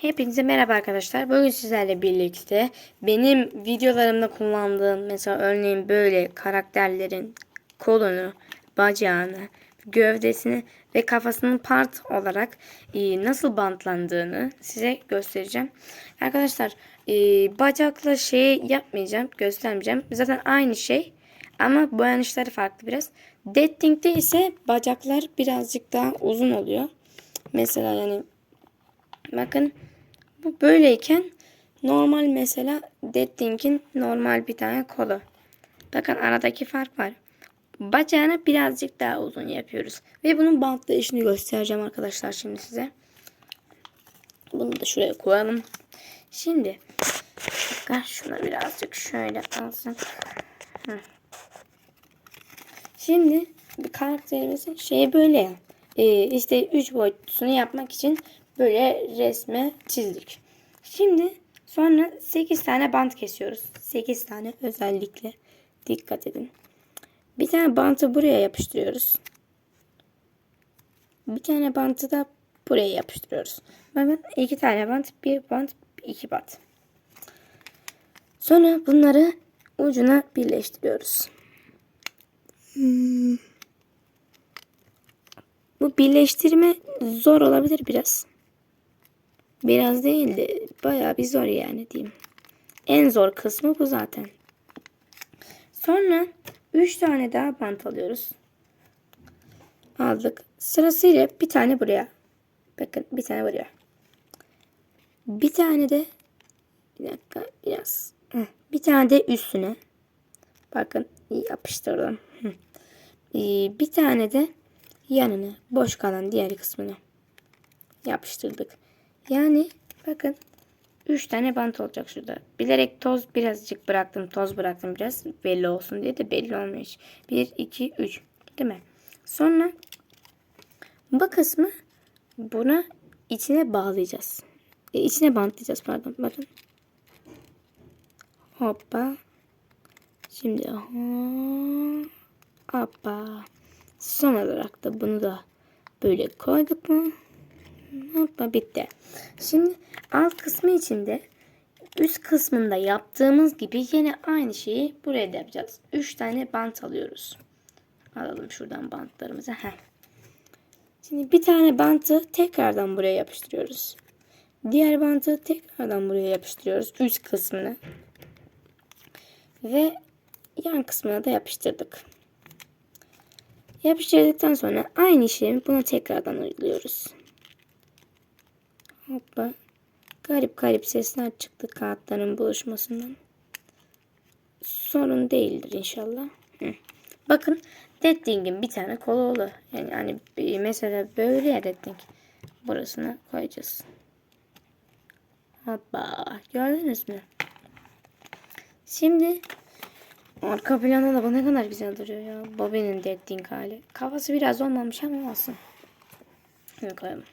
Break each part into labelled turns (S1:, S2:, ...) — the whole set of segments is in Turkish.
S1: Hepinize merhaba arkadaşlar. Bugün sizlerle birlikte benim videolarımda kullandığım mesela örneğin böyle karakterlerin kolunu, bacağını, gövdesini ve kafasının part olarak e, nasıl bantlandığını size göstereceğim. Arkadaşlar e, bacakla şey yapmayacağım, göstermeyeceğim. Zaten aynı şey ama boyanışları farklı biraz. Dating'de ise bacaklar birazcık daha uzun oluyor. Mesela yani Bakın bu böyleyken normal mesela Deadlink'in normal bir tane kolu. Bakın aradaki fark var. Bacağını birazcık daha uzun yapıyoruz. Ve bunun bantlı işini göstereceğim arkadaşlar şimdi size. Bunu da şuraya koyalım. Şimdi dakika, şunu birazcık şöyle alsın. Hı. Şimdi bir karakterimizin şeyi böyle. Ee, işte 3 boyutlusunu yapmak için böyle resme çizdik. Şimdi sonra 8 tane bant kesiyoruz. 8 tane özellikle dikkat edin. Bir tane bantı buraya yapıştırıyoruz. Bir tane bantı da buraya yapıştırıyoruz. Bakın iki tane bant, bir bant, iki bant. Sonra bunları ucuna birleştiriyoruz. Hmm. Bu birleştirme zor olabilir biraz. Biraz değil de bayağı bir zor yani diyeyim. En zor kısmı bu zaten. Sonra 3 tane daha bant alıyoruz. Aldık. Sırasıyla bir tane buraya. Bakın bir tane buraya. Bir tane de bir dakika biraz. Bir tane de üstüne. Bakın yapıştırdım. Ee, Bir tane de yanına boş kalan diğer kısmına yapıştırdık. Yani bakın 3 tane bant olacak şurada. Bilerek toz birazcık bıraktım. Toz bıraktım biraz belli olsun diye de belli olmuyor hiç. 1, 2, 3 değil mi? Sonra bu kısmı buna içine bağlayacağız. E, içine bantlayacağız pardon. Bakın. Hoppa. Şimdi hoppa. Son olarak da bunu da böyle koyduk mu? Hoppa bitti. Şimdi alt kısmı içinde üst kısmında yaptığımız gibi yine aynı şeyi buraya da yapacağız. 3 tane bant alıyoruz. Alalım şuradan bantlarımızı. Heh. Şimdi bir tane bantı tekrardan buraya yapıştırıyoruz. Diğer bantı tekrardan buraya yapıştırıyoruz. Üst kısmını. Ve yan kısmına da yapıştırdık. Yapıştırdıktan sonra aynı işlemi buna tekrardan uyguluyoruz. Hoppa. Garip garip sesler çıktı kağıtların buluşmasından. Sorun değildir inşallah. Hı. Bakın Deadlink'in bir tane kolu. Yani hani mesela böyle ya Deadlink. Burasına koyacağız. Hoppa. Gördünüz mü? Şimdi arka planda da ne kadar güzel duruyor ya. Bobby'nin Deadlink hali. Kafası biraz olmamış ama olsun. Şunu koyalım.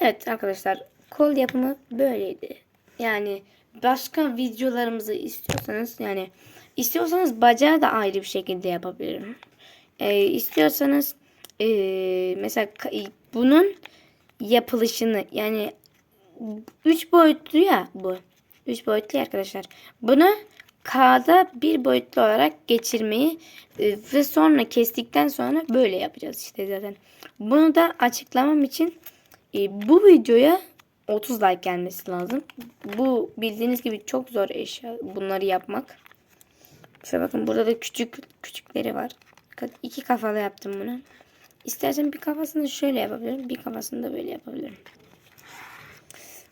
S1: Evet arkadaşlar kol yapımı böyleydi. Yani başka videolarımızı istiyorsanız yani istiyorsanız bacağı da ayrı bir şekilde yapabilirim. Ee, istiyorsanız e, mesela bunun yapılışını yani 3 boyutlu ya bu. 3 boyutlu arkadaşlar. Bunu K'da bir boyutlu olarak geçirmeyi e, ve sonra kestikten sonra böyle yapacağız işte zaten. Bunu da açıklamam için e, bu videoya 30 like gelmesi lazım. Bu bildiğiniz gibi çok zor eşya bunları yapmak. İşte bakın burada da küçük küçükleri var. İki kafalı yaptım bunu. İstersen bir kafasını şöyle yapabilirim. Bir kafasını da böyle yapabilirim.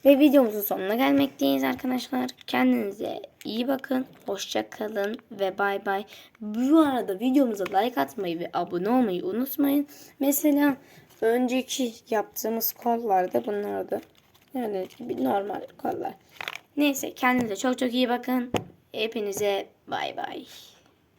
S1: Ve videomuzun sonuna gelmekteyiz arkadaşlar. Kendinize iyi bakın. Hoşça kalın ve bay bay. Bu arada videomuza like atmayı ve abone olmayı unutmayın. Mesela önceki yaptığımız kollarda bunlardı. Yani normal kollar. Neyse kendinize çok çok iyi bakın. Hepinize bay bay.